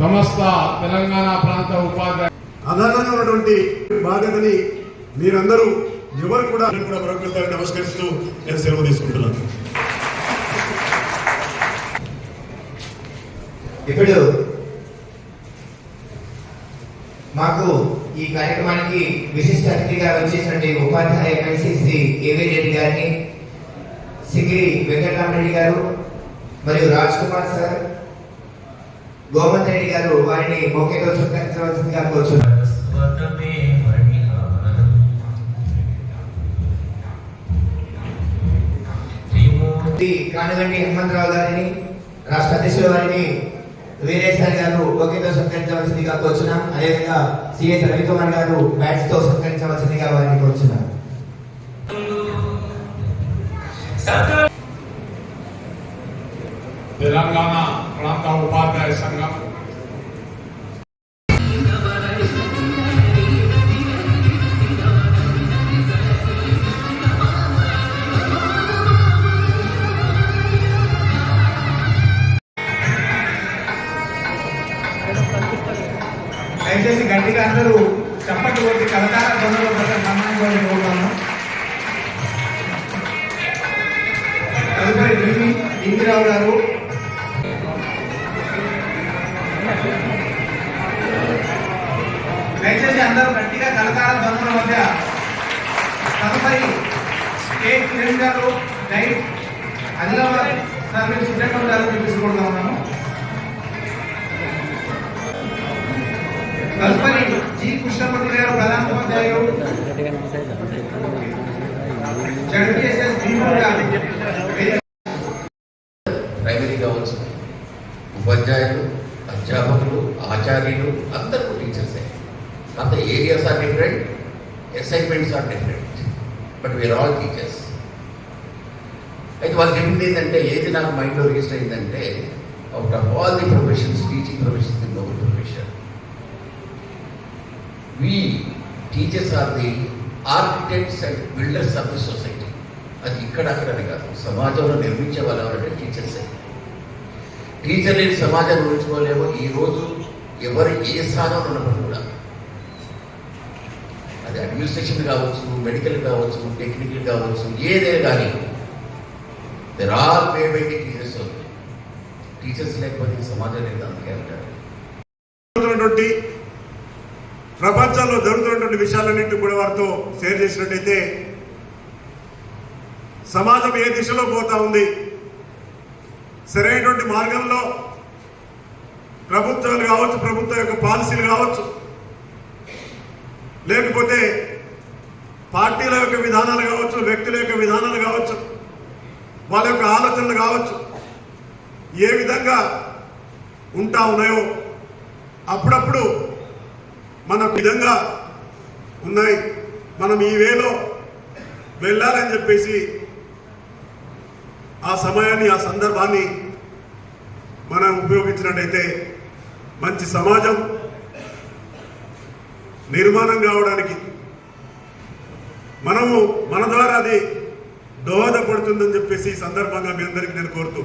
సమస్త తెలంగాణ ప్రాంత ఉపాధ్యాయ అదనంగా ఉన్నటువంటి బాధ్యతని మీరందరూ ఎవరు కూడా నేను కూడా నమస్కరిస్తూ నేను సెలవు తీసుకుంటున్నాను. ఇప్పుడు మాకు ఈ కార్యక్రమానికి విశిష్ట అతిథిగా వచ్చేసినటువంటి ఉపాధ్యాయ ఎమ్మెల్సీ శ్రీ ఏవి రెడ్డి గారిని సిగిరి వెంకటరామరెడ్డి గారు మరియు రాజ్ కుమార్ సార్ గోవంత్ రెడ్డి గారు వారిని కోరుచున్నారు మణిహారం త్రిమూర్తి శ్రీ కానిగంటి హనుమంతరావు గారిని రాష్ట్ర అధ్యక్షుల వారిని వీరేశ్వర్ గారు ఓకేతో సత్కరించవలసిందిగా కోరుచున్నాం అదేవిధంగా సిఎస్ రవికుమార్ గారు బ్యాట్స్తో సత్కరించవలసిందిగా వారిని కోరుచున్నాం తెలంగాణ ప్రాంత ఉపాధ్యాయ సంఘం. దయచేసి గట్టిగా అందరూ చప్పట్లు కొట్టి కలకాల ధ్వనులు ఒకసారి సన్మానించాలని కోరుతాను తదుపరి ఇందిరావు గారు. కలకాల ధ్వనుల మధ్య తదుపరి స్టేట్ కిరణ్ గారు డైట్ ఆదిలాబాద్ సర్వీస్ సుబ్రహ్మణ్యం గారు చూపించుకుంటా ఉన్నాము. తదుపరి జి కృష్ణమూర్తి గారు ప్రధాన ఉపాధ్యాయులు. జడ్పీఎస్ఎస్ ప్రైమరీ కావచ్చు ఉపాధ్యాయులు అధ్యాపకులు ఆచార్యులు అందరూ టీచర్సే కాకపోతే areas are different assignments are different but we are all teachers అయితే వాళ్ళు చెప్పింది ఏంటంటే ఏది నాకు మైండ్లో రిజిస్టర్ అయిందంటే out of all the professions teaching profession the noble profession we teachers are the architects and builders of the society అది ఇక్కడ అక్కడనే కాదు. సమాజంలో నిర్మించే వాళ్ళు ఎవరంటే టీచర్సే టీచర్ లేని సమాజాన్ని ఈ రోజు ఎవరు ఏ స్థానంలో ఉన్నప్పుడు కూడా అడ్మినిస్ట్రేషన్ కావచ్చు మెడికల్ కావచ్చు టెక్నికల్ కావచ్చు ఏదే కానీ. There all pay by the teachers teachers లేకపోతే సమాజం లేదు అందుకే అంటారు. ప్రపంచంలో జరుగుతున్నటువంటి విషయాలన్నింటినీ కూడా వారితో షేర్ చేసినట్టయితే సమాజం ఏ దిశలో పోతా ఉంది? సరైనటువంటి మార్గంలో ప్రభుత్వాలు కావచ్చు ప్రభుత్వం యొక్క పాలసీలు కావచ్చు లేకపోతే పార్టీల యొక్క విధానాలు కావచ్చు వ్యక్తుల యొక్క విధానాలు కావచ్చు వాళ్ళ యొక్క ఆలోచనలు కావచ్చు ఏ విధంగా ఉంటా ఉన్నాయో అప్పుడప్పుడు మన విధంగా ఉన్నాయి. మనం ఈ వేలో వెళ్ళాలని చెప్పేసి ఆ సమయాన్ని ఆ సందర్భాన్ని మనం ఉపయోగించినట్టయితే మంచి సమాజం నిర్మాణం కావడానికి మనము మన ద్వారా అది దోహదపడుతుందని చెప్పేసి ఈ సందర్భంగా మీ అందరికీ నేను కోరుతూ